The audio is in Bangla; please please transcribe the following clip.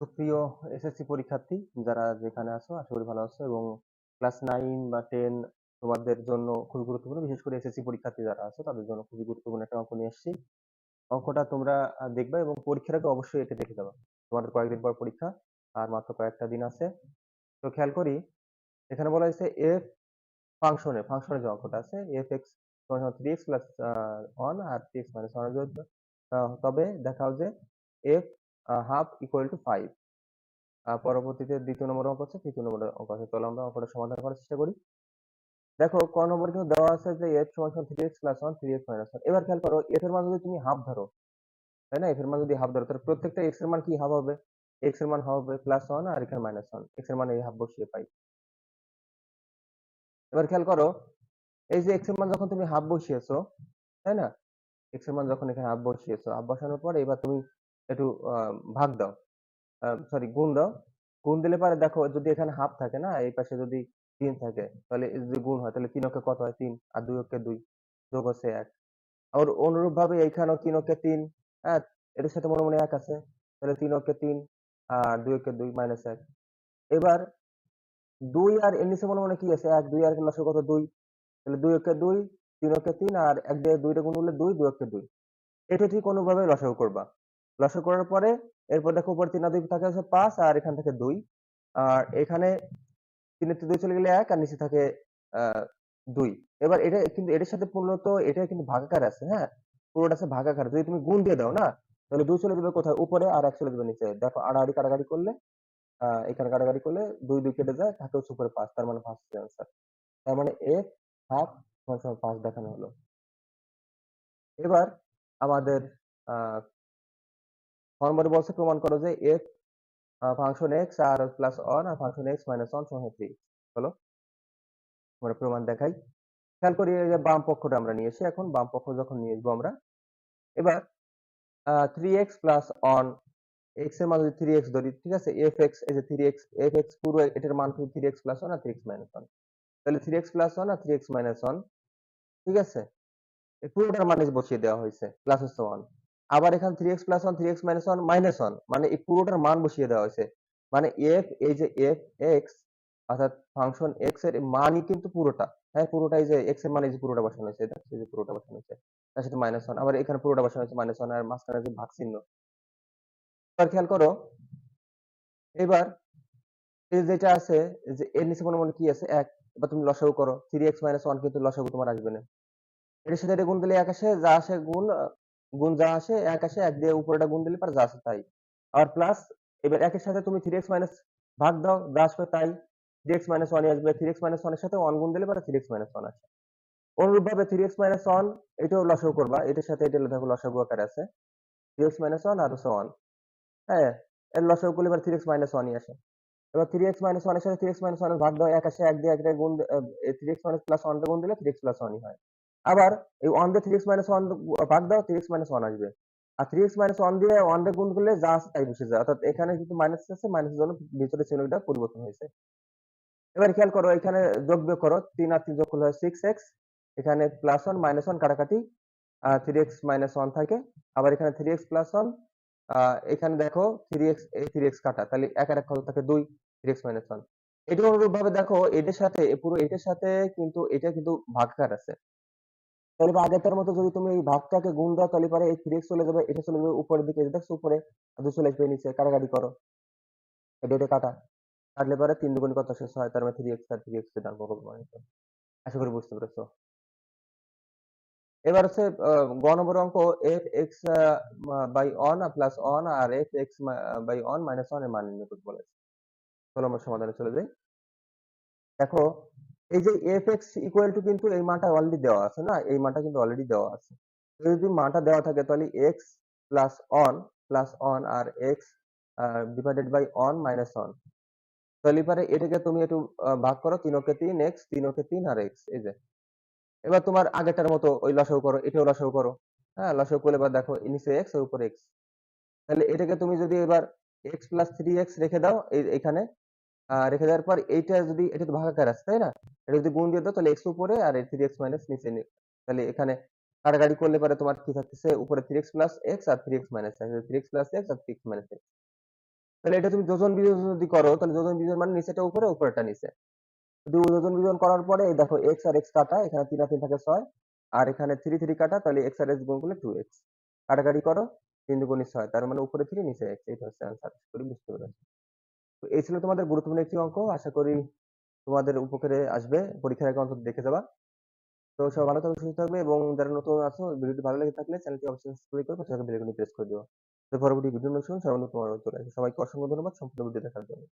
সুপ্রিয় এসএসসি পরীক্ষার্থী, যারা যেখানে আছো, আশা করি ভালো আছো এবং ক্লাস নাইন বা টেন তোমাদের জন্য খুবই গুরুত্বপূর্ণ। বিশেষ করে এসএসসি পরীক্ষার্থী যারা আছো, তাদের জন্য খুবই গুরুত্বপূর্ণ একটা অঙ্ক নিয়ে এসেছি। অঙ্কটা তোমরা দেখবে এবং পরীক্ষার আগে অবশ্যই এটা দেখে যাবে। তোমাদের কয়েকদিন পর পরীক্ষা, আর মাত্র কয়েকটা দিন আছে। তো খেয়াল করি, এখানে বলা হয়েছে এফ ফাংশনে, ফাংশনের যে অঙ্কটা আছে f x three x plus one আর থ্রি এক্স মাইনাস ওয়ান তবে দেখাও যে f half equal to five পরবর্তীতে দ্বিতীয় নম্বর অঙ্ক আছে তৃতীয় নম্বর অঙ্ক আছে। তাহলে আমরা অঙ্কটা সমাধান করার চেষ্টা করি। দেখো ক নম্বর কিন্তু দেওয়া আছে যে এফ সমান সমান three x plus one three x minus one এবার খেয়াল করো এফ এর মান যদি তুমি হাফ ধরো তাই না? এফ এর মান যদি হাফ ধরো তাহলে প্রত্যেকটা এক্সের মান কি হাফ হবে? এক্সের মান হবে প্লাস ওয়ান আর এখানে মাইনাস ওয়ান এক্সের মান এই হাফ বসিয়ে পাই। এবার খেয়াল করো এই যে এক্সের মান যখন তুমি হাফ বসিয়েছো তাই না? এক্সের মান যখন এখানে হাফ বসিয়েছো হাফ বসানোর পর এবার তুমি একটু ভাগ দাও। সরি গুণ দাও। গুণ দিলে পারে দেখো যদি এখানে হাফ থাকে না, এই পাশে যদি তিন থাকে, তাহলে যদি গুণ হয়, তাহলে তিন অক্ষে কত হয়? তিন। আর দুই অক্ষে দুই। যোগ হচ্ছে এক। আবার অনুরূপ ভাবে এইখানেও তিন অক্ষে তিন হ্যাঁ? এটার সাথে মনে মনে এক আছে। তাহলে তিন অক্ষে তিন আর দুই অক্ষে দুই মাইনাস এক। এবার দুই আর এর মনে মনে কি আছে? এক, দুই আর কত? দুই। তাহলে দুই অক্ষে দুই, তিন অক্ষে তিন, আর এক দিয়ে দুইটা গুণ হলে দুই দুই অক্ষে দুই। এটা ঠিক কোনোভাবে লসাগু করবা। লসাগু করার পরে এরপর দেখো উপরে তিন দুই থাকে হচ্ছে পাঁচ আর এখান থেকে দুই। আর এখানে থেকে দুই চলে গেলে এক আর নিচে থাকে দুই। এবার এটা কিন্তু এটার সাথে মূলত এটা কিন্তু ভাগাকার আছে হ্যাঁ? পুরোটা আছে ভাগাকার। যদি তুমি গুণ দিয়ে দাও, না? তাহলে দুই চলে যাবে কোথায়? উপরে আর এক চলে যাবে নিচে। দেখো আড়াআড়ি কাটাকাটি করলে আহ এখানে কাটাকাটি করলে দুই দুই কেটে যায়, থাকে হচ্ছে উপরে পাঁচ। তার মানে পাঁচ অ্যান্সার তার মানে এফ হাফ সমান পাঁচ দেখানো হলো। এবার আমাদের ফর্মুলা বলছে, প্রমাণ করো যে এফ ফাংশন এক্স আর প্লাস আর ফাংশন এক্স মাইনাস ওয়ান সমান থ্রি আমরা প্রমাণ দেখাই। খেয়াল করি যে বাম পক্ষটা আমরা নিয়ে এসে এখন, বাম পক্ষ যখন নিয়ে আসব আমরা। এবার থ্রি এক্স প্লাস এক্সের মান যদি থ্রি এক্স ধরি, ঠিক আছে? এফ এক্স এই যে থ্রি এক্স এফ এক্স পুরো এটার মান কিন্তু থ্রি এক্স প্লাস ওয়ান আর থ্রি এক্স মাইনাস ওয়ান তাহলে থ্রি এক্স প্লাস ওয়ান আর থ্রি এক্স মাইনাস ওয়ান ঠিক আছে? পুরোটার মানে বসিয়ে দেওয়া হয়েছে প্লাস হচ্ছে ওয়ান আবার এখানে three x plus one three x minus one minus one মানে এই পুরোটার মান বসিয়ে দেওয়া হয়েছে। মানে এফ এই যে এফ এক্স অর্থাৎ ফাংশন এক্সের মানই কিন্তু পুরোটা। হ্যাঁ পুরোটাই যে এক্সের মানে যে পুরোটা বসানো হয়েছে, দেখো এই যে পুরোটা বসানো হয়েছে। তার সাথে মাইনাস ওয়ান আবার এখানে পুরোটা বসানো হয়েছে মাইনাস ওয়ান আর মাঝখানে যে ভাগ চিহ্ন এবার খেয়াল করো, এবার এই যেটা আছে যে এর নিচে মনে মনে কি আছে? এক, এবার তুমি লসাগু করো। থ্রি এক্স মাইনাস ওয়ান কিন্তু লসাগু তোমার আসবে না। এটার সাথে এটা গুণ দিলে এক আসে, যা আসে গুণ গুণ যা আসে এক আসে এক দিয়ে উপরেটা গুণ দিলে পারে যা আসে তাই আর প্লাস এবার একের সাথে তুমি থ্রি এক্স মাইনাস ভাগ দাও যা আসবে তাই থ্রি এক্স মাইনাস ওয়ান আসবে থ্রি এক্স মাইনাস ওয়ানের সাথে ওয়ান গুণ দিলে পারে থ্রি এক্স মাইনাস ওয়ান আসে অনুরূপ ভাবে থ্রি এক্স মাইনাস ওয়ান এটাও লসাগু করবা এটার সাথে এটা দেখো লসাগু আকারে আছে থ্রি এক্স মাইনাস ওয়ান আর ওয়ান হ্যাঁ এর লসাগু করলে এবার থ্রি এক্স মাইনাস ওয়ানই আসে এবার থ্রি এক্স মাইনাস ওয়ানের সাথে থ্রি এক্স মাইনাস ওয়ানের ভাগ দাও এক আসে এক দিয়ে একটা গুণ থ্রি এক্স মাইনাস প্লাস ওয়ানটা গুণ দিলে থ্রি এক্স প্লাস ওয়ানই হয় আবার এই ওয়ান দিয়ে থ্রি এক্স মাইনাস ওয়ান ভাগ দাও থ্রি এক্স মাইনাস ওয়ান আসবে। আর থ্রি এক্স মাইনাস ওয়ান দিয়ে ওয়ান দিয়ে গুণ করলে যা আছে তাই বসে যায়। অর্থাৎ এখানে কিন্তু মাইনাস আছে মাইনাসের জন্য ভিতরে চিহ্নটা পরিবর্তন হয়েছে। এবার খেয়াল করো, এখানে যোগ বিয়োগ করো, তিন আর তিন যোগ করলে হয় সিক্স এক্স এখানে প্লাস ওয়ান মাইনাস ওয়ান কাটাকাটি থ্রি এক্স মাইনাস ওয়ান থাকে। আবার এখানে থ্রি এক্স প্লাস ওয়ান এখানে দেখো থ্রি এক্স এই থ্রি এক্স কাটা। তাহলে এক আর এক কত থাকে? দুই থ্রি এক্স মাইনাস ওয়ান এটা অনুরূপ ভাবে দেখো এটার সাথে, পুরো এটার সাথে কিন্তু, এটা কিন্তু ভাগকার আছে। তাহলে বা মতো যদি তুমি এই ভাগটাকে গুণ দাও, তাহলে পরে এই থ্রি চলে যাবে, এটা চলে যাবে উপরের দিকে, দেখছ উপরে? দুই চলে আসবে নিচে, কাটাকাটি করো। এটা কাটা, কাটলে পরে তিন দুগুণ কত শেষ হয়? তার মানে থ্রি এক্স আর থ্রি এক্সের আশা করি বুঝতে পেরেছ। এবার হচ্ছে গ নম্বর অঙ্ক f x by on plus on R f x by on minus ওয়ানের মান নির্ণয় করতে বলেছে। চলো আমরা সমাধানে চলে যাই। দেখো এই যে এফ এক্স ইকুয়াল টু কিন্তু এই মানটা অলরেডি দেওয়া আছে না? এই মানটা কিন্তু অলরেডি দেওয়া আছে। যদি মানটা দেওয়া থাকে তাহলে x plus on plus on R x divided by on minus on তাহলে পরে এটাকে তুমি একটু ভাগ করো তিন ওকে তিন এক্স তিন ওকে তিন আর এক্স এই যে। এবার তোমার আগেরটার মতো ওই লসাগু করো, এটাও লসাগু করো। হ্যাঁ লসাগু করলে এবার দেখো নিচে এক্সের উপর এক্স তাহলে এটাকে তুমি যদি এবার এক্স প্লাস থ্রি এক্স রেখে দাও এখানে রেখে দেওয়ার পর এইটা যদি, এটা তো ভাগাকার আছে, তাই না? এটা যদি গুণ দিয়ে দাও, তাহলে এক্স উপরে আর থ্রি এক্স মাইনাস নিচে তাহলে এখানে কাটাকাটি করলে পরে তোমার কি থাকতেছে? উপরে থ্রি এক্স প্লাস এক্স আর three x minus x three x plus x আর থ্রি এক্স মাইনাস এক্স তাহলে এটা তুমি যোজন বিজন যদি করো, তাহলে যোজন বিজন মানে নিচেটা উপরে, উপরেটা নিচে। যোজন বিজন করার পরে, এই দেখো এক্স আর এক্স কাটা, এখানে তিন আর তিন থাকে ছয়। আর এখানে থ্রি থ্রি কাটা, তাহলে এক্স আর এক্স গুণ করলে টু এক্স কাটাকাটি করো, তিন দুগুণে ছয়, তার মানে উপরে থ্রি নিচে এক্স এটা হচ্ছে আনসার বুঝতে পেরেছি? এই ছিল তোমাদের গুরুত্বপূর্ণ একটি অঙ্ক। আশা করি তোমাদের উপকারে আসবে। পরীক্ষার আগে অন্তত দেখে যাবা। তো সব ভালো থাকবে সুস্থ থাকবে এবং যারা নতুন আছো, ভিডিওটি ভালো লেগে থাকলে চ্যানেলটি অবশ্যই সাবস্ক্রাইব করে পাশে থাকা বেল আইকনটি প্রেস করে দিও। তো পরবর্তী ভিডিও শুনুন সবাই তোমার চলে আসবে সবাইকে অসংখ্য ধন্যবাদ। সম্পূর্ণ ভিডিও দেখার জন্য।